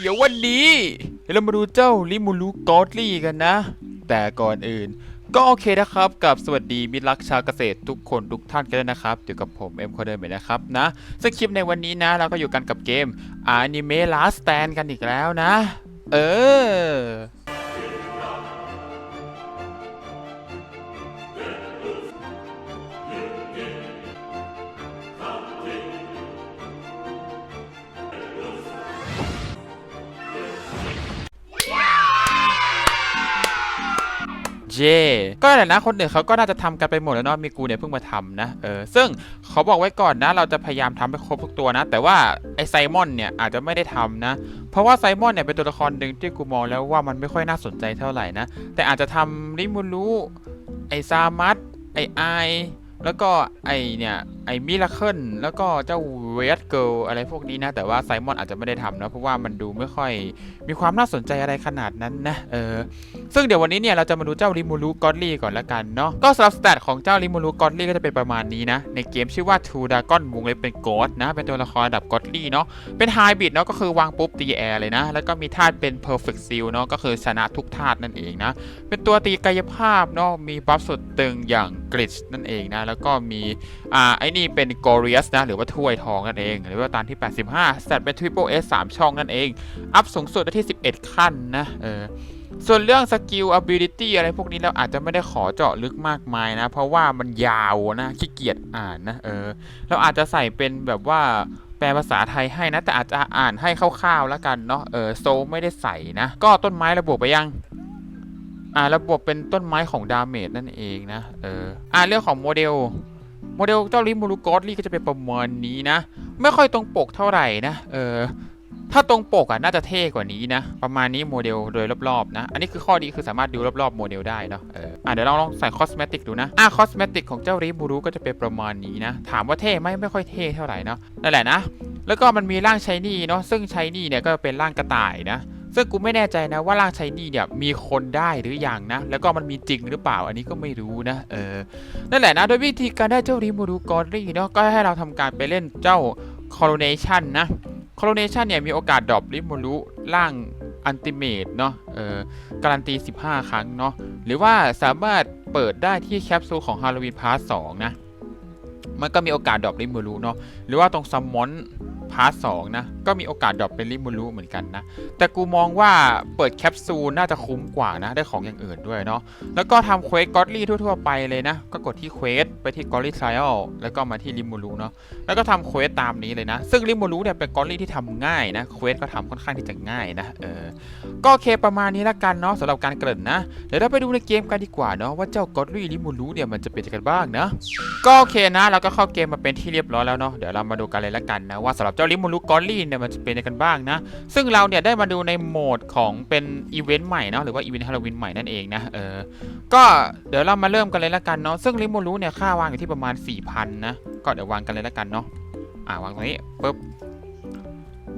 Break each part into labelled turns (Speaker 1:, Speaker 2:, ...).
Speaker 1: เดี๋ยววันนี้เรามาดูเจ้าลิมูลูกอดลี่กันนะ แต่ก่อนอื่น ก็โอเคนะครับกับสวัสดีมิตรรักชาวเกษตรทุกคนทุกท่านกันด้วยนะครับอยู่กับผมเอ็มคอเดอร์เหมือนนะครับนะสคลิปในวันนี้นะ เราก็อยู่กันกับเกมอนิเมะลาสแตนกันอีกแล้วนะ เออ เจก็แหละนะคนอื่นเขาก็น่าจะทำกันไปหมดแล้วเนาะมีกูเนี่ยเพิ่งมาทำนะเออซึ่งเขาบอกไว้ก่อนนะ เราจะพยายามทำให้ครบทุกตัวนะ แต่ว่าไอไซมอนเนี่ยอาจจะไม่ได้ทำนะ เพราะว่าไซมอนเนี่ยเป็นตัวละครหนึ่งที่กูมองแล้วว่ามันไม่ค่อยน่าสนใจเท่าไหร่นะ แต่อาจจะทำริมูรุไอซามัตไอไอ แล้วก็ไอเนี่ยไอมิราเคิลแล้วก็เจ้าเวสเกิลอะไรพวกนี้นะ แต่ว่าไซมอนอาจจะไม่ได้ทำนะเพราะว่ามันดูไม่ค่อยมีความน่าสนใจอะไรขนาดนั้นนะเออซึ่งเดี๋ยววันนี้เนี่ยเราจะมาดูเจ้าริมูรุกอดลี่ก่อนละกันเนาะก็สำหรับสแตทของเจ้าริมูรุกอดลี่ก็จะเป็นประมาณนี้นะ ในเกมชื่อว่าทูดากอนวงเล็บเป็นกอดนะ เป็นตัวละครระดับกอดลี่เนาะเป็นไฮบิดเนาะก็คือวางปุ๊บตีแอร์เลยนะ แล้วก็มีธาตุเป็น perfect seal เนาะก็คือชนะทุกธาตุนั่นเองนะเป็นตัวตีกายภาพเนาะมีบัฟสุดตึงอย่างกริชนั่นเองนะ แล้วก็มี อ่า ไอ้นี่เป็นกอริสนะ หรือว่าถ้วยทองนั่นเอง หรือว่าตามที่ 85สแตทเป็น triple s 3ช่องนั่นเอง อัพสูงสุดได้ที่ 11 ขั้นนะ เออ ส่วนเรื่องสกิล ability อะไรพวกนี้เราอาจจะไม่ได้ขอเจาะลึกมากมายนะ เพราะว่ามันยาวนะขี้เกียจอ่านนะ เออ เราอาจจะใส่เป็นแบบว่าแปลภาษาไทยให้นะ แต่อาจจะอ่านให้คร่าวๆแล้วกันเนาะ เออโซไม่ได้ใส่นะ ก็ต้นไม้ระบบไปยัง อ่าระบบเป็นต้นไม้ของดาเมจนั่นเองนะ เออ อ่าเรื่องของโมเดล โมเดลเจ้าลิมูรุกอสลี่ก็จะเป็นประมาณนี้นะ ไม่ค่อยตรงปกเท่าไหร่นะ เออ ถ้าตรงปกอะน่าจะเท่กว่านี้นะ ประมาณนี้โมเดลโดยรอบๆนะ อันนี้คือข้อดีคือสามารถดูรอบๆโมเดลได้เนาะ เออ อะเดี๋ยวเราลองใส่คอสเมติกดูนะ อะคอสเมติกของเจ้าริบูรุก็จะเป็นประมาณนี้นะ ถามว่าเท่ไหมไม่ค่อยเท่เท่าไหร่เนาะ นั่นแหละนะ แล้วก็มันมีร่างชายนี่เนาะ ซึ่งชายนี่เนี่ยก็เป็นร่างกระต่ายนะ ซึ่งกูไม่แน่ใจนะว่าร่างชายนี่เนี่ยมีคนได้หรือยังนะ แล้วก็มันมีจริงหรือเปล่าอันนี้ก็ไม่รู้นะ เออ นั่นแหละนะโดยวิธีการได้เจ้าริมูรุกอรี่เนาะก็ให้เราทำการไปเล่นเจ้า coronation นะ coronation เนี่ยมีโอกาสดรอปริมูรุล่างอันติเมตเนาะเออการันตี 15 ครั้งเนาะหรือว่าสามารถเปิดได้ที่แคปซูลของ Halloween Pass 2นะมันก็มีโอกาสดรอปริมูรุเนาะหรือว่าตรงซัมมอน พาร์ทสนะ ก็มีโอกาสดรอปเป็นริมูรุเหมือนกันนะ แต่กูมองว่าเปิดแคปซูลน่าจะคุ้มกว่านะ ได้ของอย่างอื่นด้วยเนาะ แล้วก็ทำเควสกอดลี่ทั่วๆไปเลยนะ ก็กดที่เควสไปที่กอดลี่ไทรลแล้วก็มาที่ริมูรุเนาะ แล้วก็ทำเควสตามนี้เลยนะ ซึ่งริมูรุเนี่ยเป็นกอดลี่ที่ทำง่ายนะ เควสก็ทำค่อนข้างที่จะง่ายนะ เออ ก็โอเคประมาณนี้ละกันเนาะสำหรับการเกริ่นนะ เดี๋ยวเราไปดูในเกมกันดีกว่าเนาะว่าเจ้ากอดลี่ริมูรุเนี่ยมันจะเป็นยังไงบ้างนะ ก็โอเคนะ เราก็เข้าเกมมาเป็นที่เรียบร้อยแล้วเนาะ เดี๋ยวเรามาดูกันเลยละกันนะว่าสำหรับเจ้าริมูรุกอดลี่เนี่ยมันจะเป็นยังไงกันบ้างนะ ซึ่งเราเนี่ยได้มาดูในโหมดของเป็นอีเวนต์ใหม่เนาะหรือว่าอีเวนต์ฮาโลวีนใหม่นั่นเองนะเออก็เดี๋ยวเรามาเริ่มกันเลยละกันเนาะซึ่งริโมรูเนี่ยค่าวางอยู่ที่ประมาณ 4,000 นะก็เดี๋ยววางกันเลยละกันเนาะอ่าวางตรงนี้ปุ๊บ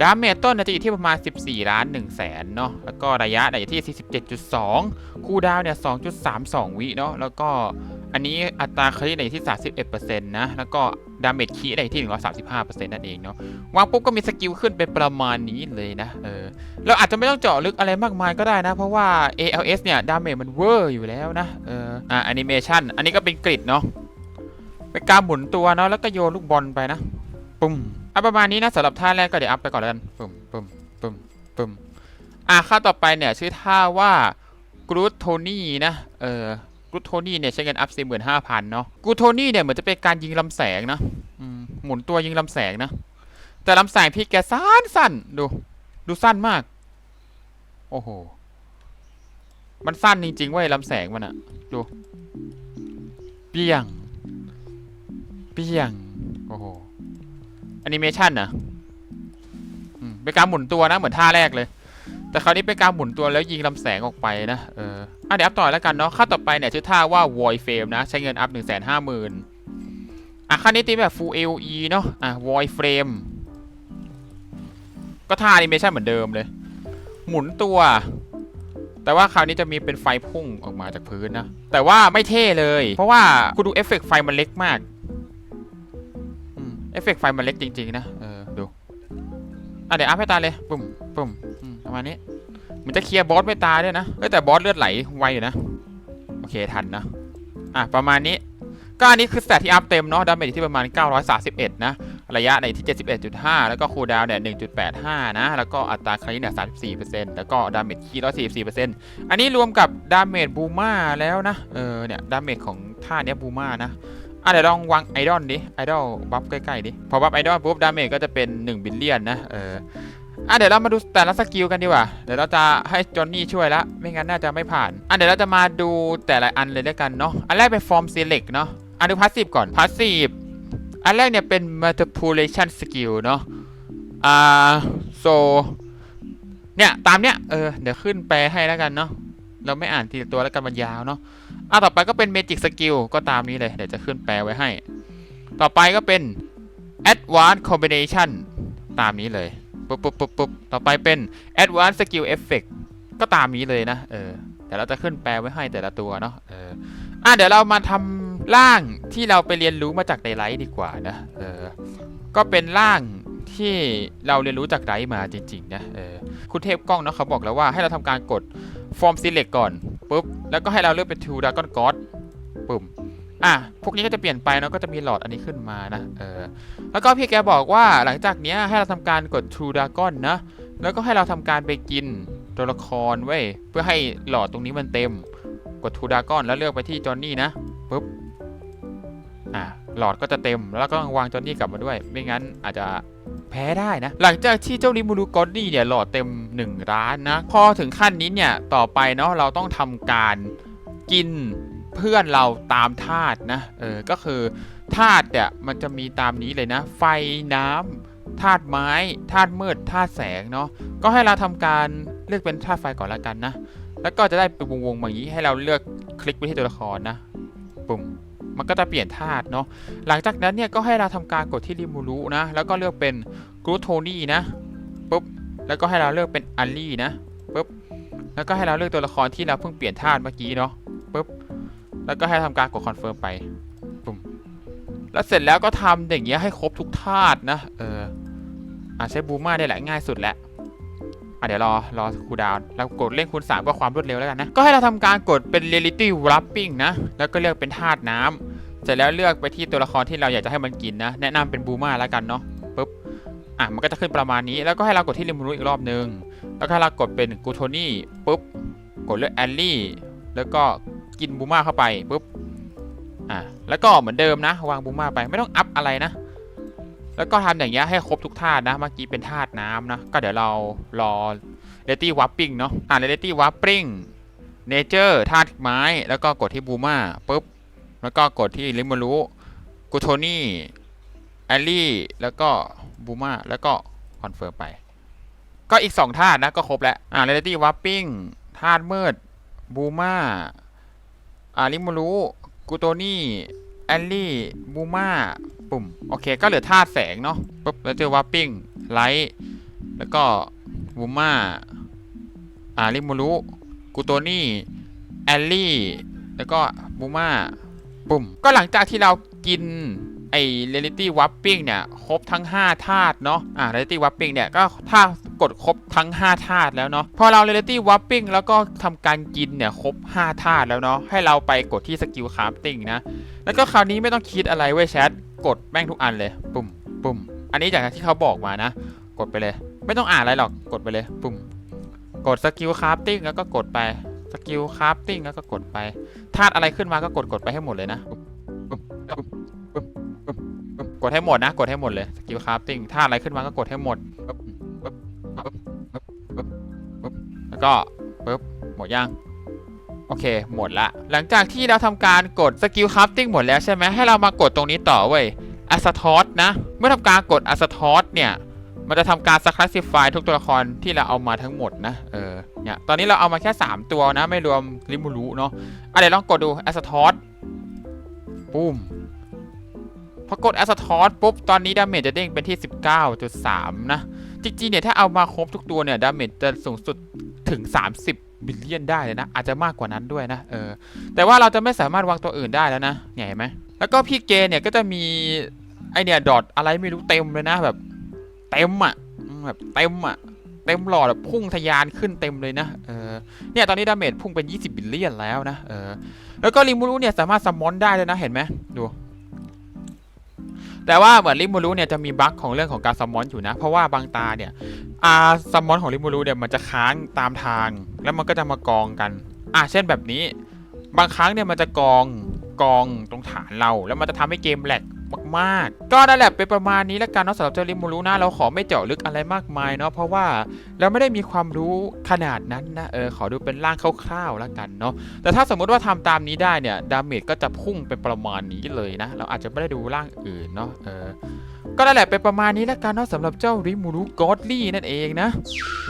Speaker 1: ดาเมจต้นเนี่ยจะอยู่ที่ประมาณ 14 ล้าน1แสนเนาะ แล้วก็ระยะเนี่ยอยู่ที่ 47.2 คูดาวเนี่ย 2.32 วิเนาะ แล้วก็อันนี้อัตราคริตเนี่ยอยู่ที่ 31%นะ แล้วก็ ดาเมจคีได้ที่ 135%นั่นเองเนาะวางปุ๊บก็มีสกิลขึ้นเป็นประมาณนี้เลยนะเออเราอาจจะไม่ต้องเจาะลึกอะไรมากมายก็ได้นะ เพราะว่า ALS เนี่ย ดาเมจมันเวอร์อยู่แล้วนะเอออะแอนิเมชันอันนี้ก็เป็นกริดเนาะเป็นการหมุนตัวเนาะแล้วก็โยนลูกบอลไปนะปุ่มอะประมาณนี้นะสำหรับท่าแรกก็เดี๋ยวอัพไปก่อนแล้วกันปุ่มปุ่มปุ่มปุ่มอะค่าต่อไปเนี่ยชื่อท่าว่ากรูโทนี่นะเออ กรูโทนี่เนี่ยใช้เงินอัพสี่หมื่นห้าพันเนาะกรูโทนี่เนี่ยเหมือนจะเป็นการยิงลำแสงนะอืหมุนตัวยิงลำแสงนะ แต่ลำแสงพี่แกสั้นสั้นดู ดูสั้นมาก โอ้โห มันสั้นจริงๆเว้ยลำแสงมันอะดู เปียง เปียง โอ้โหแอนิเมชันนะเป็นการหมุนตัวนะเหมือนท่าแรกเลย แต่คราวนี้เป็นการหมุนตัวแล้วยิงลำแสงออกไปนะ เอออะเดี๋ยวอัพต่อแล้วกันเนาะค่าต่อไปเนี่ยชื่อท่าว่า void frame นะ ใช้เงินอัพหนึ่งแสนห้าหมื่นอะค่านี้ตีแบบ full AOE เนาะอะ void frame ก็ท่าแอนิเมชันเหมือนเดิมเลย หมุนตัว แต่ว่าคราวนี้จะมีเป็นไฟพุ่งออกมาจากพื้นนะ แต่ว่าไม่เท่เลย เพราะว่าคุณดูเอฟเฟกต์ไฟมันเล็กมากอืมเอฟเฟกต์ไฟมันเล็กจริง ๆ นะ อะเดี๋ยวอัพให้ตาเลยปุ่มปุ่มประมาณนี้มันจะเคลียร์บอสไม่ตาด้วยนะเฮ้แต่บอสเลือดไหลไวอยู่นะ โอเคทันนะ อะประมาณนี้ก็อันนี้คือสแตทที่อัพเต็มเนาะดาเมจที่ประมาณ 931 นะ ระยะในที่ 71.5 แล้วก็คูลดาวน์เนี่ย 1.85 นะ แล้วก็อัตราครั้งเนี่ย 34%แล้วก็ดาเมจคีย์144%อันนี้รวมกับดาเมจบูมาแล้วนะ เออเนี่ยดาเมจของท่าเนี้ยบูมานะ อะเดี๋ยวลองวางไอดอลดิไอดอลบัฟใกล้ๆดิพอบัฟไอดอลปุ๊บดาเมจก็จะเป็น1บิลเลียนนะเอออะเดี๋ยวเรามาดูแต่ละสกิลกันดีกว่า เดี๋ยวเราจะให้จอนนี่ช่วยละ ไม่งั้นน่าจะไม่ผ่าน อะเดี๋ยวเราจะมาดูแต่ละอันเลยด้วยกันเนาะ อันแรกเป็นฟอร์ม select เนาะ อันดูพาสซีฟก่อน พาสซีฟ อันแรกเนี่ยเป็น manipulation skill เนาะ อ่า so เนี่ย ตามเนี้ยเออ เดี๋ยวขึ้นแปลให้แล้วกันเนาะ เราไม่อ่านทีละตัวแล้วกันมันยาวเนาะ อะต่อไปก็เป็น magic skill ก็ตามนี้เลย เดี๋ยวจะขึ้นแปลไว้ให้ ต่อไปก็เป็น advanced combination ตามนี้เลยปุ๊บปุ๊บปุ๊บปุ๊บต่อไปเป็น advanced skill effect ก็ตามนี้เลยนะเออเดี๋ยวเราจะขึ้นแปลไว้ให้แต่ละตัวเนาะเอออะเดี๋ยวเรามาทำร่างที่เราไปเรียนรู้มาจากไดไลท์ดีกว่านะเออก็เป็นร่างที่เราเรียนรู้จากไดมาจริงๆนะเออคุณเทพกล้องเนาะเขาบอกแล้วว่าให้เราทำการกด form select ก่อนปุ๊บแล้วก็ให้เราเลือกเป็น two dragon god ปุ่มอะพวกนี้ก็จะเปลี่ยนไปเนาะก็จะมีหลอดอันนี้ขึ้นมานะเออแล้วก็พี่แกบอกว่าหลังจากเนี้ยให้เราทำการกด True Dragon นะแล้วก็ให้เราทำการไปกินตัวละครเว้ยเพื่อให้หลอดตรงนี้มันเต็ม กด True Dragon แล้วเลือกไปที่จอห์นนี่นะปุ๊บอะหลอดก็จะเต็มแล้วก็วางจอห์นนี่กลับมาด้วย ไม่งั้นอาจจะ แพ้ได้นะ หลังจากที่เจ้าลิมูรูกอดดี้เนี่ยหลอดเต็ม 1 ร้านนะ พอถึงขั้นนี้เนี่ย ต่อไปเนาะเราต้องทำการกินเพื่อนเราตามธาตุนะ เออ ก็คือธาตุเนี่ยมันจะมีตามนี้เลยนะ ไฟน้ำธาตุไม้ธาตุมืดธาตุแสงเนาะ ก็ให้เราทำการเลือกเป็นธาตุไฟก่อนละกันนะ แล้วก็จะได้เป็นวงๆแบบนี้ให้เราเลือกคลิกไปที่ตัวละครนะ ปุ่ม มันก็จะเปลี่ยนธาตุเนาะหลังจากนั้นเนี่ยก็ให้เราทำการกดที่ริมูรุนะแล้วก็เลือกเป็นกรูโทนี่นะปุ๊บแล้วก็ให้เราเลือกเป็นอัลลี่นะปุ๊บแล้วก็ให้เราเลือกตัวละครที่เราเพิ่งเปลี่ยนธาตุเมื่อกี้เนาะปุ๊บแล้วก็ให้ทำการกดคอนเฟิร์มไปปุ๊มแล้วเสร็จแล้วก็ทำอย่างเงี้ยให้ครบทุกธาตุนะเอออะใช้บูมาได้แหละง่ายสุดแล้ว อะเดี๋ยวรอรอคูดาวแล้วกดเล่นคูณ3เพื่อความรวดเร็วแล้วกันนะ ก็ให้เราทำการกดเป็น reality wrapping นะ แล้วก็เลือกเป็นธาตุน้ำเสร็จแล้วเลือกไปที่ตัวละครที่เราอยากจะให้มันกินนะ แนะนำเป็นบูมาแล้วกันเนาะปุ๊บอะมันก็จะขึ้นประมาณนี้ แล้วก็ให้เรากดที่ริมูรุอีกรอบนึง แล้วก็ให้เรากดเป็นกูโทนี่ปุ๊บกดเลือกแอลลี่แล้วก็กินบูมาเข้าไปปุ๊บอะแล้วก็เหมือนเดิมนะ วางบูมาไปไม่ต้องอัพอะไรนะ แล้วก็ทำอย่างเงี้ยให้ครบทุกธาตุนะเมื่อกี้เป็นธาตุน้ำนะก็เดี๋ยวเรารอเรตี้วัปปิ้งเนาะอ่าเรตี้วัปปิ้งเนเจอร์ธาตุไม้ แล้วก็กดที่บูมาปุ๊บแล้วก็กดที่ลิมูรุกูโทนี่แอลลี่แล้วก็บูมาแล้วก็คอนเฟิร์มไป ก็อีก 2 ธาตุนะก็ครบแล้วอ่าเรตี้วัปปิ้งธาตุมืดบูมาอ่าลิมูรุกูโตนี่ แอลลี่บูมาปุ่ม โอเค ก็เหลือธาตุแสงเนาะปุ๊บแล้วเจอวัปปิ้งไลท์แล้วก็บูมาอ่าริมูรุกูโตนี่แอลลี่ แล้วก็บูมาปุ่ม ก็หลังจากที่เรากิน ไอ้เรลิตี้วัปปิ้งเนี่ยครบทั้ง 5 ธาตุเนาะอ่าเรลิตี้วัปปิ้งเนี่ยก็ถ้ากดครบทั้ง 5 ธาตุแล้วเนาะพอเราเรลิตี้วัปปิ้งแล้วก็ทำการกินเนี่ยครบ 5 ธาตุแล้วเนาะให้เราไปกดที่สกิลคราฟติ้งนะแล้วก็คราวนี้ไม่ต้องคิดอะไรเว้ยแชทกดแม่งทุกอันเลย ปุ่มปุ่มอันนี้จากที่เขาบอกมานะ กดไปเลย ไม่ต้องอ่านอะไรหรอกกดไปเลยปุ่มกดสกิลคราฟติ้งแล้วก็กดไปสกิลคราฟติ้งแล้วก็กดไปธาตุอะไรขึ้นมาก็กดกดไปให้หมดเลยนะ กดให้หมดนะ กดให้หมดเลยสกิลคราฟติ้งธาอะไรขึ้นมาก็กดให้หมดแล้วก็ปึ๊บหมดยังโอเค หมดละ หลังจากที่เราทำการกดสกิลคราฟติ้งหมดแล้วใช่ไหมให้เรามากดตรงนี้ต่อเว้ยอัสทอสนะ เมื่อทำการกดอัสทอสเนี่ย มันจะทำการสคลาสสิฟายทุกตัวละครที่เราเอามาทั้งหมดนะ เออ เนี่ย ตอนนี้เราเอามาแค่ 3 ตัวนะ ไม่รวมริมูรุเนาะอะเดี๋ยวลองกดดูอัสทอสปุ้ม พอกดแอัสทอสปุ๊บ ตอนนี้ดาเมจจะเด้งเป็นที่ 19.3 นะ จริงๆ เนี่ย ถ้าเอามาครบทุกตัวเนี่ย ดาเมจจะสูงสุดถึง 30 บิลเลียนได้เลยนะ อาจจะมากกว่านั้นด้วยนะ เออ แต่ว่าเราจะไม่สามารถวางตัวอื่นได้แล้วนะ เนี่ยเห็นไหม แล้วก็พี่เกเนี่ย ก็จะมี ไอเนี่ย ดอทอะไรไม่รู้เต็มเลยนะ แบบ เต็มอะ แบบเต็มอะ เต็มหลอดแบบพุ่งทะยานขึ้นเต็มเลยนะ เออ เนี่ยตอนนี้ดาเมจพุ่งเป็น 20 บิลเลียนแล้วนะ เออ แล้วก็ริมูรุเนี่ยสามารถซัมมอนได้เลยนะ เห็นไหมดู แต่ว่าเหมือนริมูรุเนี่ยจะมีบั๊กของเรื่องของการซัมมอนอยู่นะ เพราะว่าบางตาเนี่ยอาซัมมอนของริมูรุเนี่ยมันจะค้างตามทาง แล้วมันก็จะมากองกัน อะเช่นแบบนี้ บางครั้งเนี่ยมันจะกองกองตรงฐานเรา แล้วมันจะทำให้เกมแหลก มากๆ ก็นั่นแหละเป็นประมาณนี้แล้วกันเนาะสำหรับเจ้าลิมูรุนะเราขอไม่เจาะลึกอะไรมากมายเนาะเพราะว่าเราไม่ได้มีความรู้ขนาดนั้นนะเออขอดูเป็นร่างคร่าวๆแล้วกันเนาะแต่ถ้าสมมุติว่าทำตามนี้ได้เนี่ยดาเมจก็จะพุ่งเป็นประมาณนี้เลยนะ เราอาจจะไม่ได้ดูร่างอื่นเนาะเออ ก็นั่นแหละเป็นประมาณนี้แล้วกันเนาะสำหรับเจ้าริมูรุกอดลี่นั่นเองนะ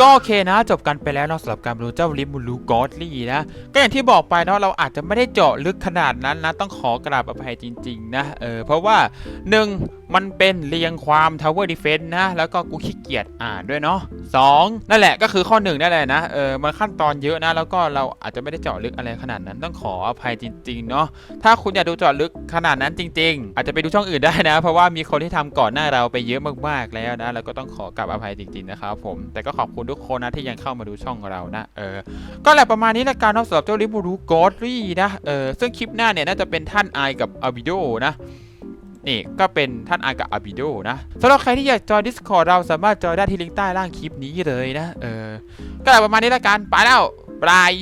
Speaker 1: ก็โอเคนะจบกันไปแล้วเนาะสำหรับการดูเจ้าริมูรุกอดลี่นะก็อย่างที่บอกไปเนาะเราอาจจะไม่ได้เจาะลึกขนาดนั้นนะต้องขอกราบอภัยจริงๆนะเออเพราะว่าหนึ่ง มันเป็นเรียงความ Tower Defense นะ แล้วก็กูขี้เกียจอ่านด้วยเนาะสองนั่นแหละก็คือข้อหนึ่งนั่นแหละนะ เออมันขั้นตอนเยอะนะ แล้วก็เราอาจจะไม่ได้เจาะลึกอะไรขนาดนั้นต้องขออภัยจริงๆเนาะถ้าคุณอยากดูเจาะลึกขนาดนั้นจริง ๆ อาจจะไปดูช่องอื่นได้นะ เพราะว่ามีคนที่ทำก่อนหน้าเราไปเยอะมากๆแล้วนะแล้วก็ต้องขอกราบอภัยจริงๆนะครับผมแต่ก็ขอบคุณทุกคนนะที่ยังเข้ามาดูช่องเรานะเออก็แหละประมาณนี้ละกันนะสำหรับเจ้าลิบูรูกอดรี่นะเออซึ่งคลิปหน้าเนี่ยน่าจะเป็นท่านไอกับอาบิโดนะ นี่ก็เป็นท่านอากาอาบิโดนะสำหรับใครที่อยากจอย Discord เราสามารถจอยได้ที่ลิงก์ใต้ล่างคลิปนี้เลยนะ เออ ก็แหละประมาณนี้ละกัน ไปแล้วบาย